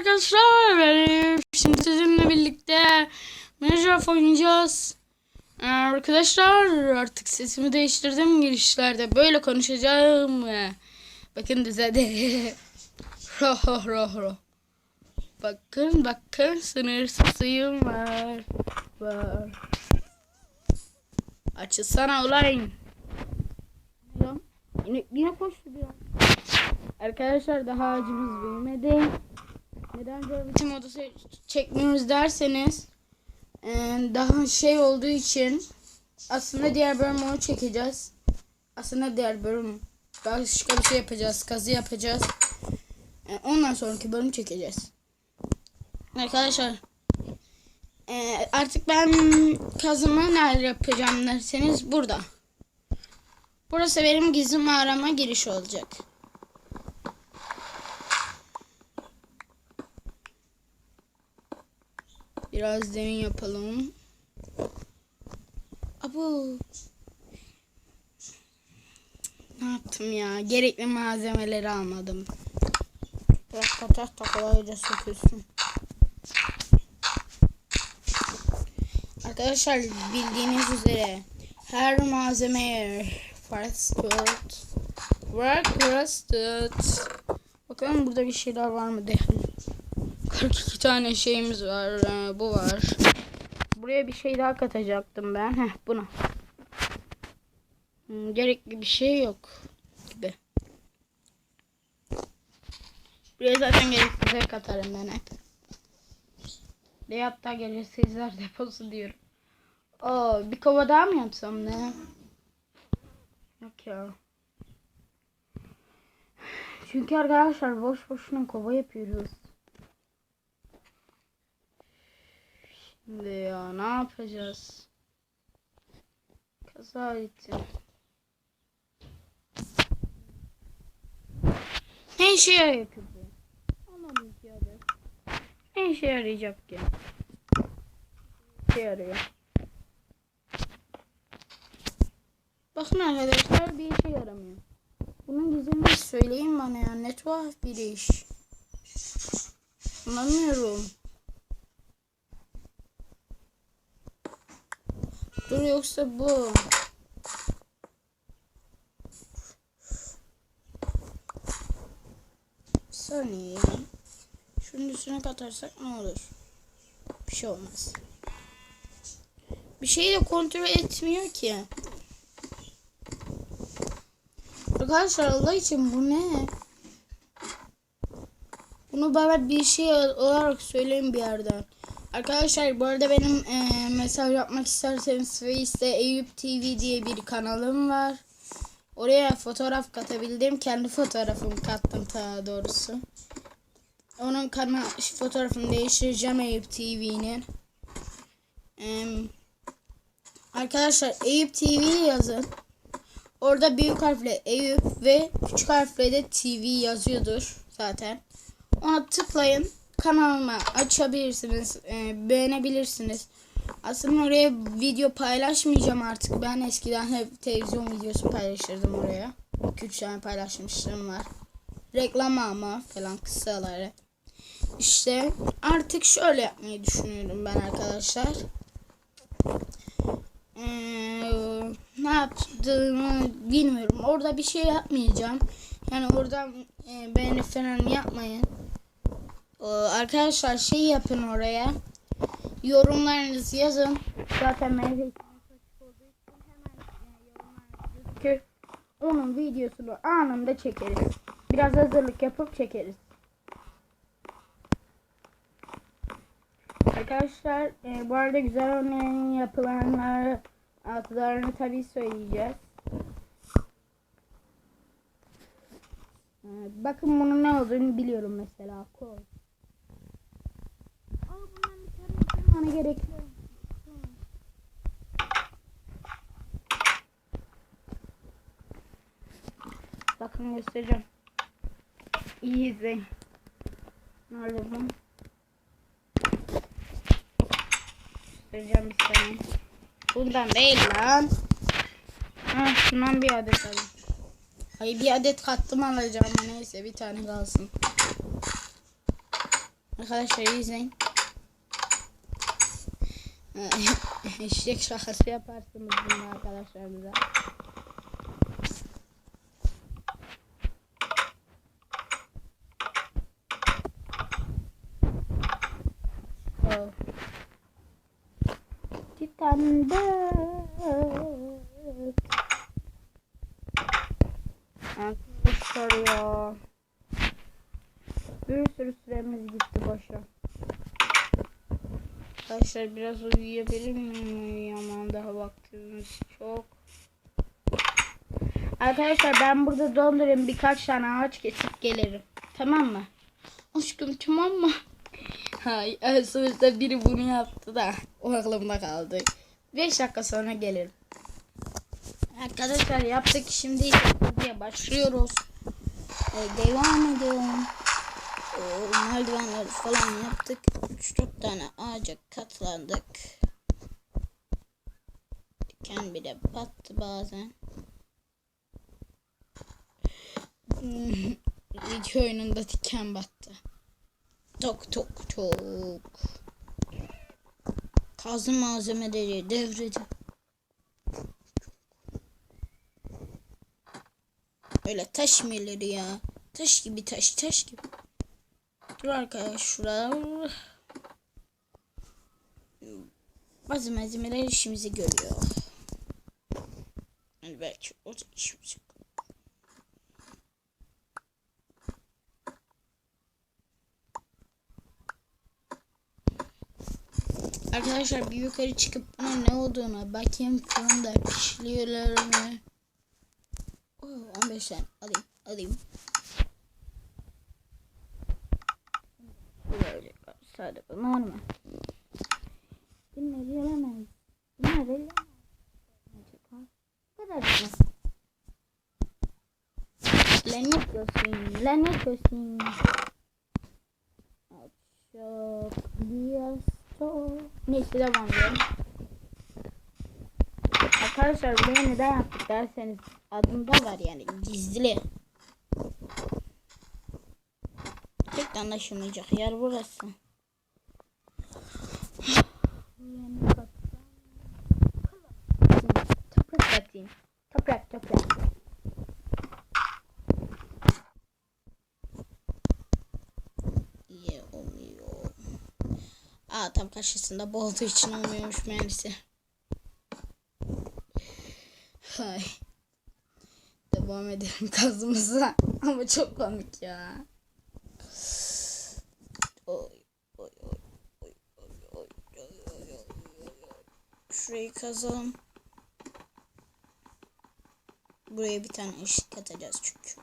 arkadaşlar. Şimdi sizinle birlikte Minecraft oynayacağız. Ee, Arkadaşlar artık sesimi değiştirdim girişlerde. Böyle konuşacağım. Ee, Bakın düzeldi. Ro ro ro ro. Bakın bakın sınırsız suyum var. Var. Açılsana ulan. Lan, Yine, yine koştu ya. Arkadaşlar daha ağacımız büyümedi. Neden modu se- çekmiyoruz derseniz e, daha şey olduğu için aslında diğer bölüm onu çekeceğiz. Aslında diğer bölüm başka bir şey yapacağız. Kazı yapacağız. E, ondan sonraki bölüm çekeceğiz. Arkadaşlar e, artık ben kazımı nerede yapacağım derseniz burada. Burası benim gizli mağarama giriş olacak. Biraz derin yapalım. Abu. Ne yaptım ya? Gerekli malzemeleri almadım. Biraz tahta kolayca sökülsün. Arkadaşlar bildiğiniz üzere her malzemeye first work rusted. Bakalım burada bir şeyler var mı diye. 42 tane şeyimiz var. Ee, bu var. Buraya bir şey daha katacaktım ben. Heh buna. Hmm, gerekli bir şey yok gibi. Buraya zaten gerekli bir şey katarım ben hep. Ve hatta gelirsizler deposu diyorum. Oo, bir kova daha mı yapsam ne? Yok ya. Çünkü arkadaşlar boş boşuna kova yapıyoruz. Şimdi ya ne yapacağız? Kaza ettim. Ne işe ki bu? Anladım ki abi. Ne işe yarayacak ki? İşe yarıyor. Bakın arkadaşlar bir işe yaramıyor. Bunun gizemini söyleyin bana ya. Ne tuhaf bir iş. Anlamıyorum. Dur yoksa bu. Saniye. Şunun üstüne katarsak ne olur? Bir şey olmaz. Bir şeyi de kontrol etmiyor ki. Arkadaşlar Allah için bu ne? Bunu bana bir şey olarak söyleyin bir yerden. Arkadaşlar bu arada benim e, mesaj yapmak isterseniz Face'de Eyüp TV diye bir kanalım var. Oraya fotoğraf katabildim. Kendi fotoğrafımı kattım daha doğrusu. Onun kanal fotoğrafını değiştireceğim Eyüp TV'nin. E, arkadaşlar Eyüp TV yazın. Orada büyük harfle Eyüp ve küçük harfle de TV yazıyordur zaten. Ona tıklayın. Kanalıma açabilirsiniz. e, beğenebilirsiniz. Aslında oraya video paylaşmayacağım artık. Ben eskiden hep televizyon videosu paylaşırdım oraya. 2-3 tane paylaşmışlığım var. Reklam ama falan kısaları. İşte artık şöyle yapmayı düşünüyorum ben arkadaşlar. Ee, ne yaptığımı bilmiyorum. Orada bir şey yapmayacağım. Yani oradan e, beğeni falan yapmayın. Ee, arkadaşlar şey yapın oraya. Yorumlarınızı yazın. Zaten mevcut. Onun videosunu anında çekeriz. Biraz hazırlık yapıp çekeriz. Arkadaşlar e, bu arada güzel örneğin yapılanlar adlarını tabii söyleyeceğiz. E, bakın bunun ne olduğunu biliyorum mesela. Kol. Ama bundan bir yapmana gerek. Bakın göstereceğim. İyi izleyin. Nerede bu? Göstereceğim bir saniye. Bundan değil lan. Ha, şundan bir adet alayım. Ay bir adet kattım alacağım. Neyse bir tane kalsın. Arkadaşlar izleyin. Eşek şakası yaparsınız bunu arkadaşlarınıza. Oh. Titanic. Arkadaşlar ya. Bir sürü süremiz gitti boşa. Arkadaşlar biraz uyuyabilir miyim? Aman daha vaktimiz çok. Arkadaşlar ben burada dondurayım birkaç tane ağaç kesip gelirim. Tamam mı? Aşkım tamam mı? Hay, sonuçta biri bunu yaptı da o aklımda kaldı. 5 dakika sonra gelirim. Arkadaşlar yaptık şimdi diye başlıyoruz. Ee, devam ediyorum. Ee, merdivenleri falan yaptık. 3-4 tane ağaca katlandık. Diken bile battı bazen. İki oyununda diken battı. Tok tok tok. Kazı malzemeleri devrede. Öyle taş mı ya? Taş gibi taş taş gibi. Dur arkadaşlar. Bazı malzemeler işimizi görüyor. Yani belki o da işimizi Arkadaşlar bir yukarı çıkıp buna ne olduğuna bakayım fırında pişiriyorlar mı? Oh, 15 tane alayım alayım. Böyle sade bu normal. Bunları yelemez. Bunları yelemez. Bu kadar mı? Lanet olsun. Lanet olsun. Çok diyorsun. Neyse devam edelim. Arkadaşlar buraya neden yaptık derseniz adında var yani gizli. Pek anlaşılmayacak yer burası. Toprak atayım. Toprak toprak. İyi olmuyor. Aa tam karşısında bu olduğu için olmuyormuş meğerse. Hay. Devam edelim kazımıza. Ama çok komik ya. Şurayı kazalım. Buraya bir tane ışık katacağız çünkü.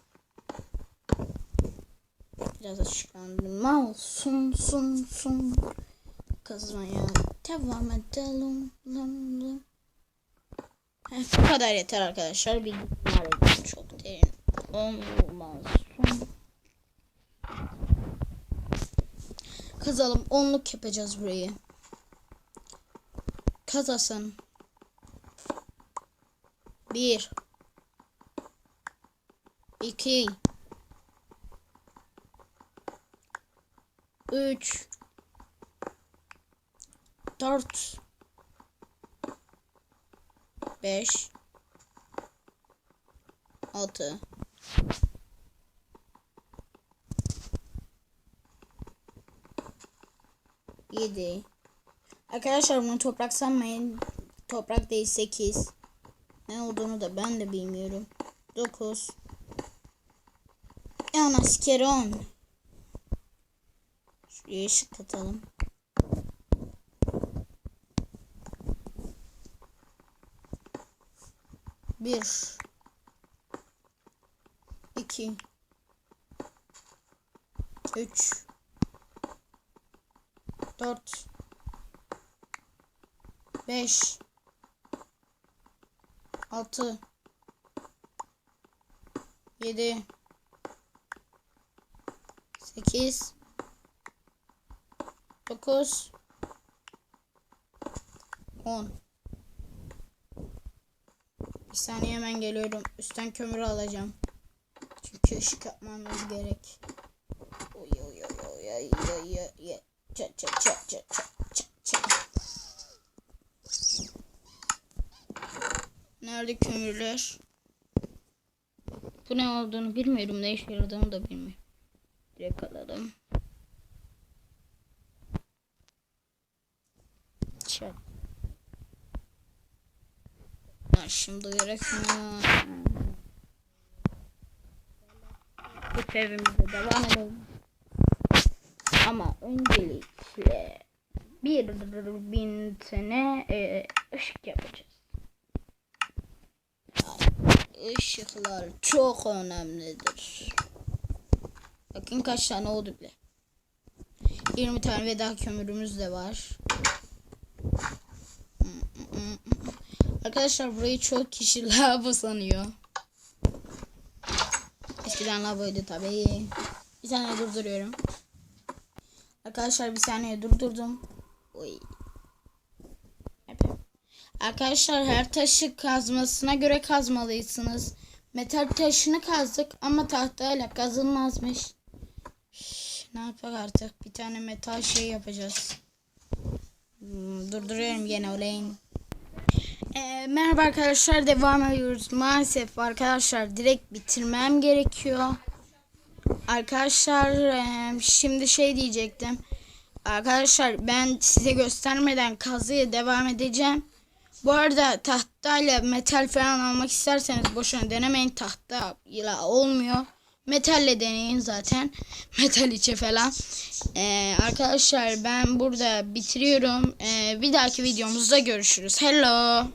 Biraz ışıklandırma olsun sun sun. Kazmaya devam edelim. Lım, lım. Heh, bu kadar yeter arkadaşlar. Bilgiler çok derin olmaz. Kazalım. Onluk yapacağız burayı. Kazasın. Bir. iki, Üç. Dört. 5 6 7 Arkadaşlar bunu toprak sanmayın. Toprak değil 8. Ne olduğunu da ben de bilmiyorum. 9 Yana sikeron. Şuraya ışık katalım. Bir. iki, Üç. Dört. Beş. Altı. Yedi. Sekiz. Dokuz. On. Bir saniye hemen geliyorum. Üstten kömür alacağım. Çünkü ışık yapmamız gerek. Oy oy oy oy ay. Çat çat çat çat çat çat çat. Nerede kömürler? Bu ne olduğunu bilmiyorum. Ne işe yaradığını da bilmiyorum. Direkt alalım. Çat. Ha, Şimdi gerekmiyor. Bu evimize devam edelim. Ama öncelikle bir bin tane e, ışık yapacağız. Işıklar çok önemlidir. Bakın kaç tane oldu bile. 20 tane ve kömürümüz de var. Arkadaşlar burayı çok kişi lavabo sanıyor. Eskiden lavaboydu tabii. Bir saniye durduruyorum. Arkadaşlar bir saniye durdurdum. Oy. Arkadaşlar her taşı kazmasına göre kazmalısınız. Metal taşını kazdık ama tahtayla kazılmazmış. Üf, ne yapak artık? Bir tane metal şey yapacağız. Hmm, durduruyorum yine olayın. Ee, merhaba arkadaşlar devam ediyoruz. Maalesef arkadaşlar direkt bitirmem gerekiyor. Arkadaşlar e, şimdi şey diyecektim. Arkadaşlar ben size göstermeden kazıya devam edeceğim. Bu arada tahtayla metal falan almak isterseniz boşuna denemeyin. Tahta ile olmuyor. Metalle deneyin zaten. Metal içe falan. Ee, arkadaşlar ben burada bitiriyorum. Ee, bir dahaki videomuzda görüşürüz. Hello.